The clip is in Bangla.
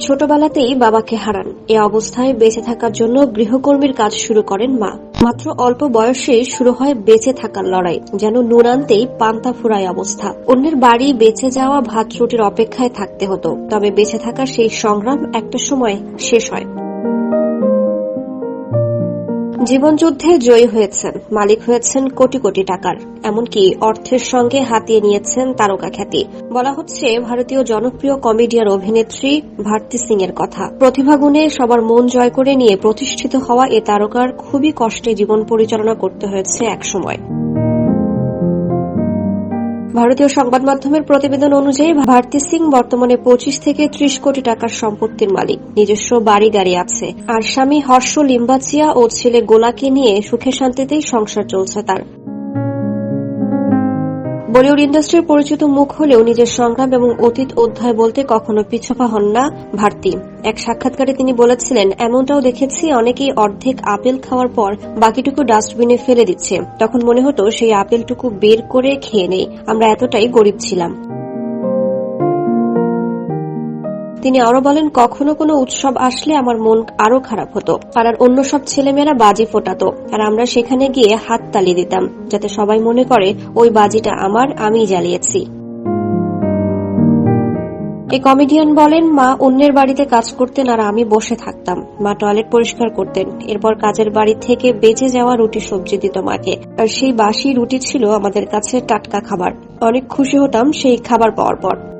ছোটবেলাতেই বাবাকে হারান। এ অবস্থায় বেঁচে থাকার জন্য গৃহকর্মীর কাজ শুরু করেন মা। মাত্র অল্প বয়সে শুরু হয় বেঁচে থাকার লড়াই, যেন নুন আনতেই পান্তা ফুরায় অবস্থা। অন্যের বাড়ি বেঁচে যাওয়া ভাত রুটির অপেক্ষায় থাকতে হতো, তবে বেঁচে থাকার সেই সংগ্রাম একটা সময় শেষ হয়। জীবনযুদ্ধে জয়ী হয়েছেন, মালিক হয়েছেন কোটি কোটি টাকার, এমনকি অর্থের সঙ্গে হাতিয়ে নিয়েছেন তারকা খ্যাতি। বলা হচ্ছে, ভারতীয় জনপ্রিয় কমেডিয়ার অভিনেত্রী ভারতী সিং এর কথা। প্রতিভা গুণে সবার মন জয় করে নিয়ে প্রতিষ্ঠিত হওয়া এ তারকার খুবই কষ্টে জীবন পরিচালনা করতে হয়েছে একসময়। ভারতীয় সংবাদ মাধ্যমের প্রতিবেদন অনুযায়ী, ভারতী সিং বর্তমানে পঁচিশ থেকে ত্রিশ কোটি টাকার সম্পত্তির মালিক। নিজস্ব বাড়ি গাড়ি আছে। আর স্বামী হর্ষ লিম্বাচিয়া ও ছেলে গোলাকে নিয়ে সুখে শান্তিতেই সংসার চলছে তার। বলিউড ইন্ডাস্ট্রির পরিচিত মুখ হলেও নিজের সংগ্রাম এবং অতীত অধ্যায় বলতে কখনো পিছপা হন না ভারতী। এক সাক্ষাৎকারে তিনি বলেছিলেন, এমনটাও দেখেছি, অনেকেই অর্ধেক আপেল খাওয়ার পর বাকিটুকু ডাস্টবিনে ফেলে দিচ্ছে। তখন মনে হতো সেই আপেলটুকু বের করে খেয়ে নেই। আমরা এতটাই গরিব ছিলাম। তিনি আরও বলেন, কখনো কোনো উৎসব আসলে আমার মন আরও খারাপ হতো। পাড়ার অন্য সব ছেলেমেয়েরা বাজি ফোটাতো আর আমরা সেখানে গিয়ে হাত তালি দিতাম, যাতে সবাই মনে করে, ওই বাজিটা আমার, আমি জ্বালিয়েছি। এই কমেডিয়ান বলেন, মা অন্যের বাড়িতে কাজ করতেন আর আমি বসে থাকতাম। মা টয়লেট পরিষ্কার করতেন। এরপর কাজের বাড়ি থেকে বেঁচে যাওয়া রুটি সবজি দিত মাকে। আর সেই বাসি রুটি ছিল আমাদের কাছে টাটকা খাবার। অনেক খুশি হতাম সেই খাবার পাওয়ার পর।